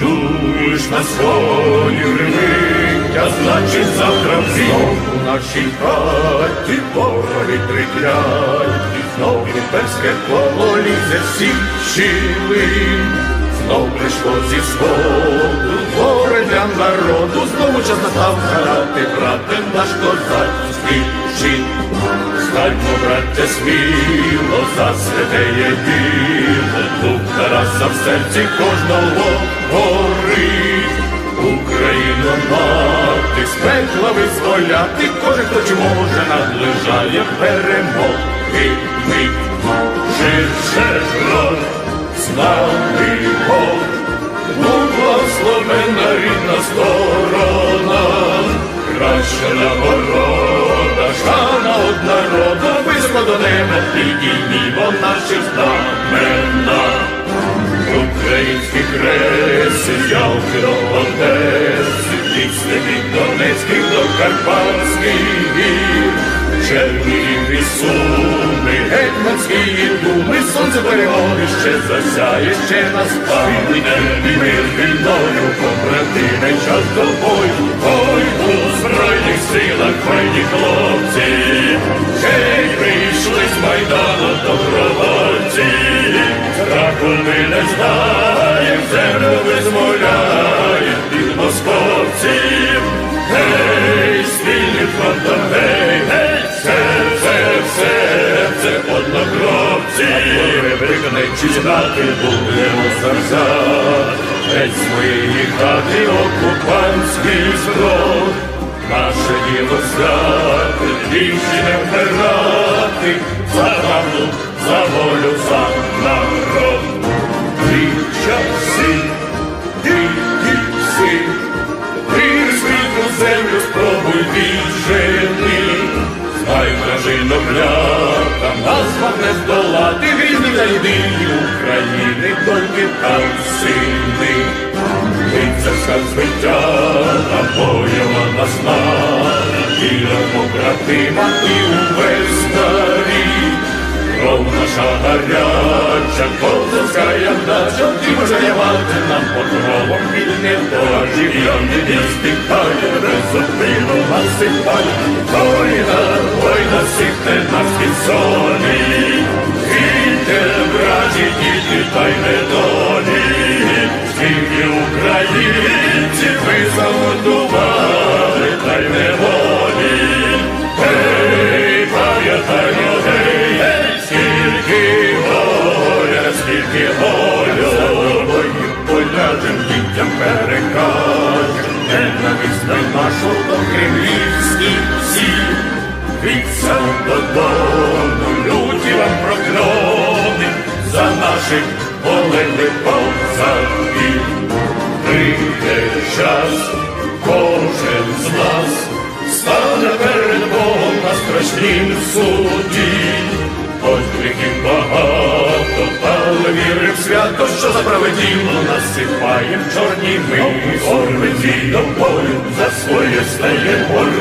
чуєш на своїй ревить, а значить завтра у нашій хаті вороги триклять, знов імперське коло лізе всіх щілин. Знов прийшло зі сходу для народу, знову час настав грати, брате, наш козацький щит. Стальмо, браття, сміло за святе діло, дух Тараса в серці кожного горить. Україну мати, з пекла визволяти, кожен, хто чи може, наближає перемоги мить. Ширше ж рот, славний Бог, будь благословена рідна сторона, краща нагорода, шана од народу, високо до неба, підіймімо наші знамена. Донецьких до Карпатських гір, Чернігів і Суми, Гетьманські і думи, сонце перегони ще засяє, ще настане мир війною, побратиме час до бою, ой, у збройних силах файні хлопці, ще й прийшли з Майдану добровольці, страху ми не знаєм, землю фронтом, гей, гей, серце, серце, однокровці, виконай чизнати будемо серця, геть моєї хати окупантський зброд, Наше діло стати, двічі не вмирати, за правду, за волю, за не здолати, грізні та України, тільки там сини. Лицарська звиття, бойова насна, віра побратима і гаряча, козацька ядача, ти може явати нам покровом вільне дожив'яни не стихає, безупину насипає. Война, война всіх нас на сони, Війте, браті, діти, та й за тобою поляжем дітям перекажем, ненависть на нашу до кремлівські всі, від додому, люті вам прокльони, за наших полеглих повзаків. Прийде час, кожен з нас стане перед Богом на страшнім суді. Хоч гріхів вірив свято, що за праве діло насипаєм чорні ми. Орбиті до бою, за своє стає порою,